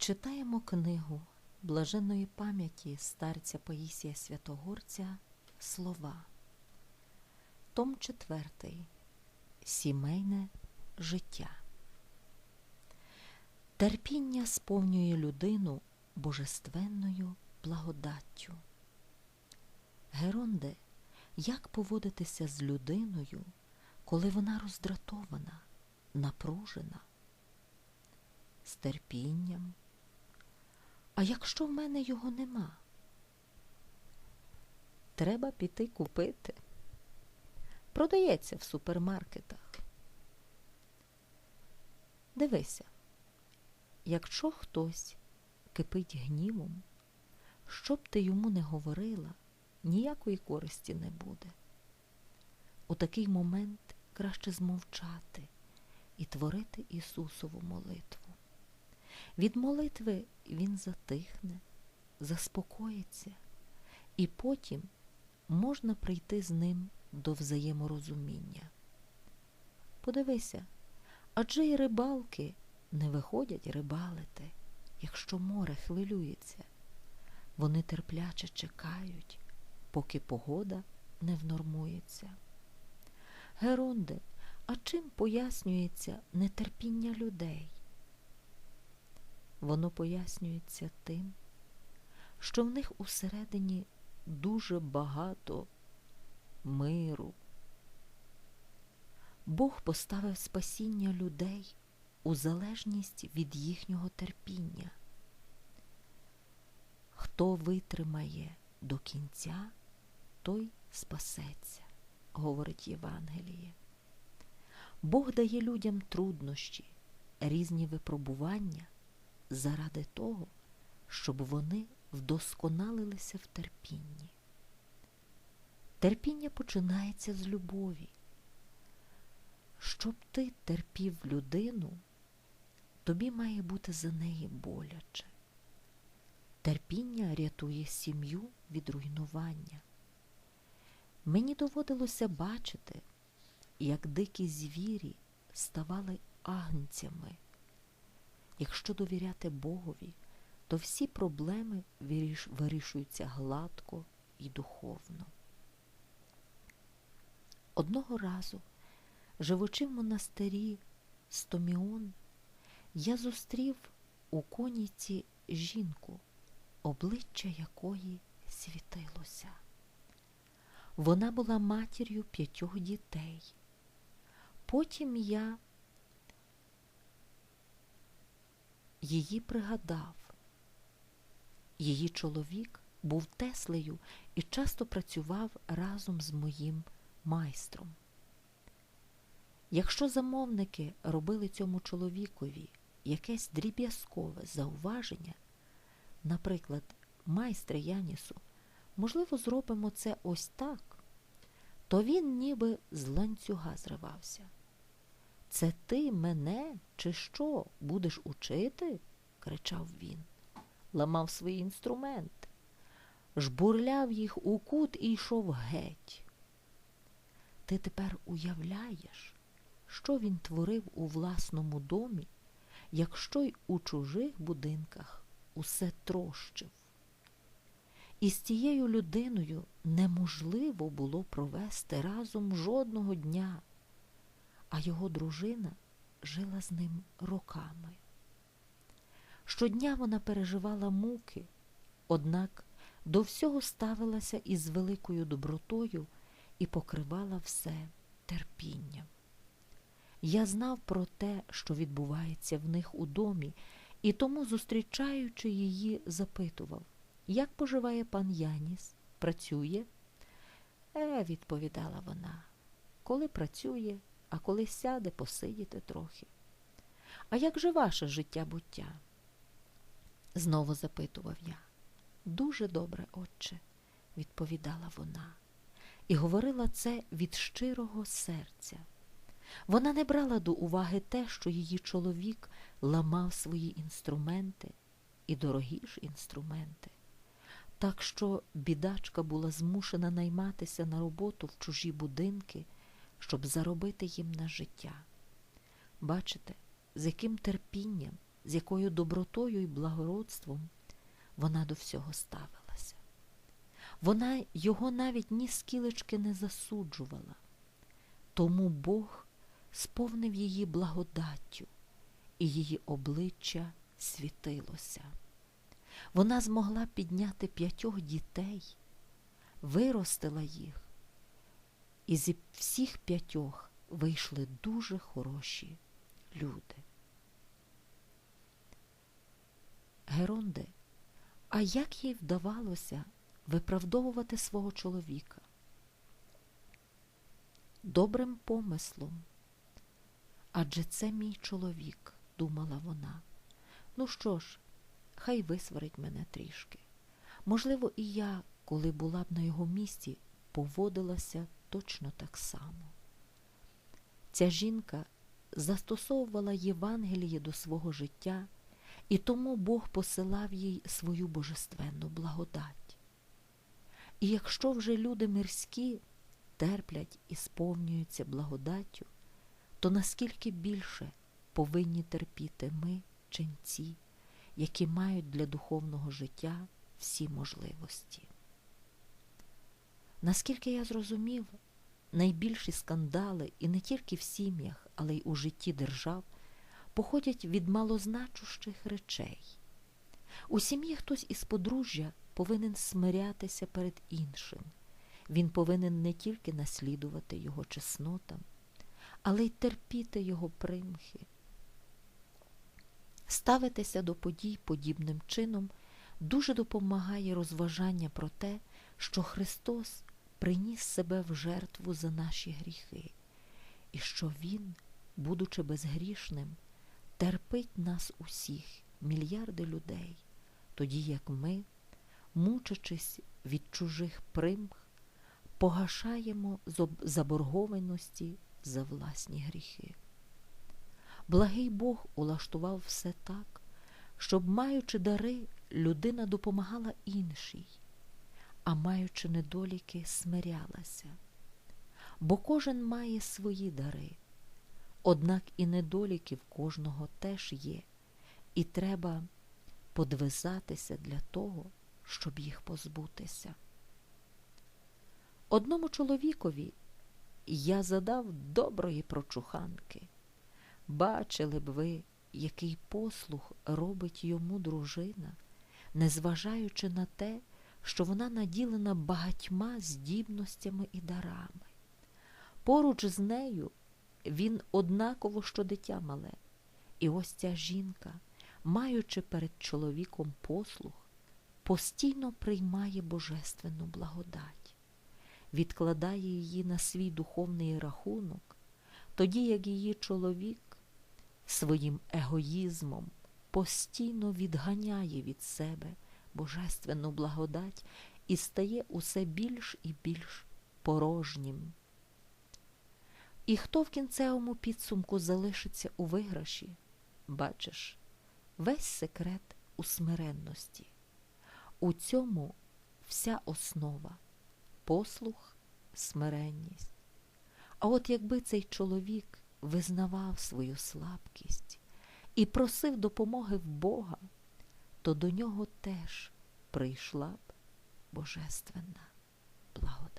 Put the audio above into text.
Читаємо книгу блаженної пам'яті старця Паїсія Святогорця Слова. Том 4. Сімейне життя. Терпіння сповнює людину божественною благодаттю. Геронде, як поводитися з людиною, коли вона роздратована, напружена? З терпінням. А якщо в мене його нема? Треба піти купити. Продається в супермаркетах. Дивися, якщо хтось кипить гнівом, що б ти йому не говорила, ніякої користі не буде. У такий момент краще змовчати і творити Ісусову молитву. Від молитви він затихне, заспокоїться, і потім можна прийти з ним до взаєморозуміння. Подивися, адже й рибалки не виходять рибалити, якщо море хвилюється. Вони терпляче чекають, поки погода не внормується. Геронде, а чим пояснюється нетерпіння людей? Воно пояснюється тим, що в них усередині дуже багато миру. Бог поставив спасіння людей у залежність від їхнього терпіння. Хто витримає до кінця, той спасеться, говорить Євангеліє. Бог дає людям труднощі, різні випробування заради того, щоб вони вдосконалилися в терпінні. Терпіння починається з любові. Щоб ти терпів людину, тобі має бути за неї боляче. Терпіння рятує сім'ю від руйнування. Мені доводилося бачити, як дикі звірі ставали агнцями. Якщо довіряти Богові, то всі проблеми вирішуються гладко і духовно. Одного разу, живучи в монастирі Стоміон, я зустрів у коніці жінку, обличчя якої світилося. Вона була матір'ю п'ятьох дітей. Потім я її пригадав. Її чоловік був Теслею і часто працював разом з моїм майстром. Якщо замовники робили цьому чоловікові якесь дріб'язкове зауваження, наприклад, майстре Янісу, можливо, зробимо це ось так, то він ніби з ланцюга зривався. Це ти мене, чи що, будеш учити? кричав він, ламав свої інструменти, жбурляв їх у кут і йшов геть. Ти тепер уявляєш, що він творив у власному домі, якщо й у чужих будинках усе трощив. І з тією людиною неможливо було провести разом жодного дня а його дружина жила з ним роками. Щодня вона переживала муки, однак до всього ставилася із великою добротою і покривала все терпінням. Я знав про те, що відбувається в них у домі, і тому, зустрічаючи її, запитував, як поживає пан Яніс? Працює? Е, відповідала вона, коли працює, а коли сяде, посидіти трохи. А як же ваше життя буття? Знову запитував я. Дуже добре, отче, відповідала вона, і говорила це від щирого серця. Вона не брала до уваги те, що її чоловік ламав свої інструменти і дорогі ж інструменти. Так що бідачка була змушена найматися на роботу в чужі будинки щоб заробити їм на життя. Бачите, з яким терпінням з якою добротою і благородством вона до всього ставилася. Вона його навіть ні скілечки не засуджувала, тому Бог сповнив її благодаттю, і її обличчя світилося. Вона змогла підняти п'ятьох дітей, виростила їх, і зі всіх п'ятьох вийшли дуже хороші люди. Геронде, а як їй вдавалося виправдовувати свого чоловіка? Добрим помислом. Адже це мій чоловік, думала вона. Ну що ж, хай висварить мене трішки. Можливо, і я, коли була б на його місці, поводилася точно так само. Ця жінка застосовувала Євангеліє до свого життя, і тому Бог посилав їй свою божественну благодать. І якщо вже люди мирські терплять і сповнюються благодаттю, то наскільки більше повинні терпіти ми, ченці, які мають для духовного життя всі можливості. Наскільки я зрозумів, найбільші скандали і не тільки в сім'ях, але й у житті держав походять від малозначущих речей. У сім'ї хтось із подружжя повинен смирятися перед іншим. Він повинен не тільки наслідувати його чеснотам, але й терпіти його примхи. Ставитися до подій подібним чином дуже допомагає розважання про те, що Христос приніс себе в жертву за наші гріхи, і що Він, будучи безгрішним, терпить нас усіх, мільярди людей, тоді як ми, мучачись від чужих примх, погашаємо заборгованості за власні гріхи. Благий Бог улаштував все так, щоб, маючи дари, людина допомагала іншій, а маючи недоліки, смирялася. Бо кожен має свої дари, однак і недоліки в кожного теж є, і треба подвизатися для того, щоб їх позбутися. Одному чоловікові я задав доброї прочуханки. Бачили б ви, який послух робить йому дружина, незважаючи на те, що вона наділена багатьма здібностями і дарами. Поруч з нею він однаково що дитя мале, і ось ця жінка, маючи перед чоловіком послух, постійно приймає божественну благодать, відкладає її на свій духовний рахунок, тоді як її чоловік своїм егоїзмом постійно відганяє від себе божественну благодать і стає усе більш і більш порожнім. І хто в кінцевому підсумку залишиться у виграші, бачиш, весь секрет у смиренності. У цьому вся основа послух, смиренність. А от якби цей чоловік визнавав свою слабкість і просив допомоги в Бога, то до нього теж прийшла б божественна благодать.